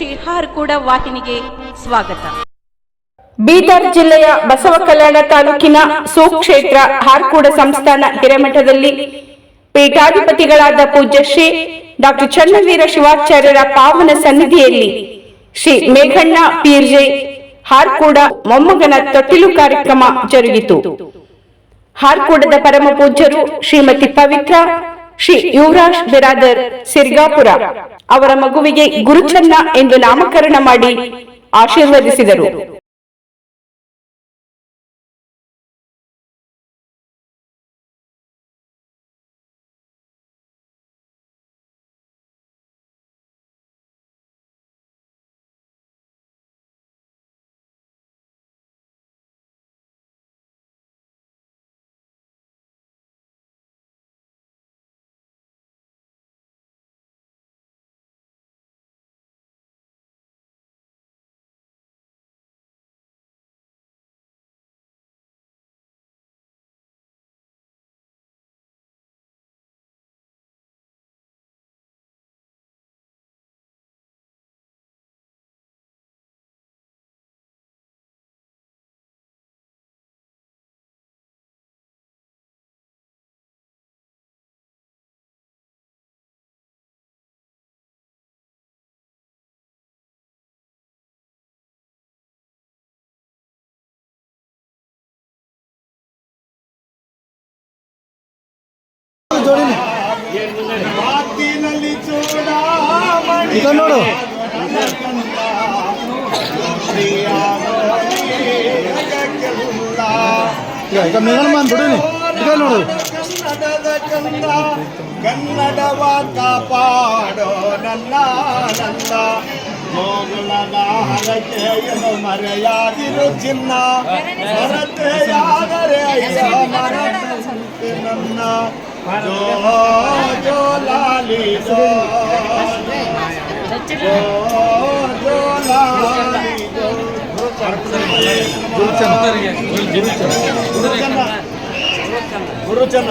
ಶ್ರೀ ಕೂಡ ವಾಹಿನಿಗೆ ಸ್ವಾಗತ. ಬೀದರ್ ಜಿಲ್ಲೆಯ ಬಸವ ಕಲ್ಯಾಣ ತಾಲೂಕಿನ ಸುಕ್ಷೇತ್ರ ಹಾರ್ಕೂಡ ಸಂಸ್ಥಾನ ಹಿರೇಮಠದಲ್ಲಿ ಪೀಠಾಧಿಪತಿಗಳಾದ ಪೂಜ್ಯ ಶ್ರೀ ಡಾಕ್ಟರ್ ಚನ್ನವೀರ ಶಿವಾಚಾರ್ಯರ ಪಾವನ ಸನ್ನಿಧಿಯಲ್ಲಿ ಶ್ರೀ ಮೇಘಣ್ಣ ಪೀರ್ಜೆ ಹಾರ್ಕೂಡ ಮೊಮ್ಮಗನ ತೊಟ್ಟಿಲು ಕಾರ್ಯಕ್ರಮ ಜರುಗಿತು. ಹಾರ್ಕೂಡದ ಪರಮ ಪೂಜ್ಯರು ಶ್ರೀಮತಿ ಪವಿತ್ರ ಶ್ರೀ ಯುವರಾಜ್ ಬಿರಾದರ್ ಸಿರ್ಗಾಪುರ ಅವರ ಮಗುವಿಗೆ ಗುರುಚನ್ನ ಎಂದು ನಾಮಕರಣ ಮಾಡಿ ಆಶೀರ್ವದಿಸಿದರು. ಮಾತಿನಲ್ಲಿ ಚೂಡಾಮಣಿ ಈಗ ನೋಡು ಈಗ ಈಗ ಮೇಘನ ಬಂದು ಬಿಡು ನೀ ಈಗ ನೋಡು ಕನ್ನಡದ ಕಂದ ಕನ್ನಡವ ಕಾಪಾಡೋ ನನ್ನ ನಂದ ಮೋಗುಲದ ಹರಕೆಯನ್ನು ಮರೆಯಾದಿರು ಚಿನ್ನ ಮರತೆಯಾದರೆ ಅಯ್ಯ ಮರತೆ ನನ್ನ ಗುರುಚನ್ನ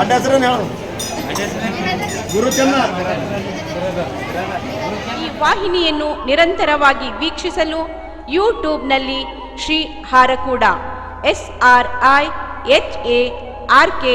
ಅಡ್ಡ ಗುರುಚನ್ನ ಈ ವಾಹಿನಿಯನ್ನು ನಿರಂತರವಾಗಿ ವೀಕ್ಷಿಸಲು ಯೂಟ್ಯೂಬ್ನಲ್ಲಿ Shri Harakuda S R I H A R K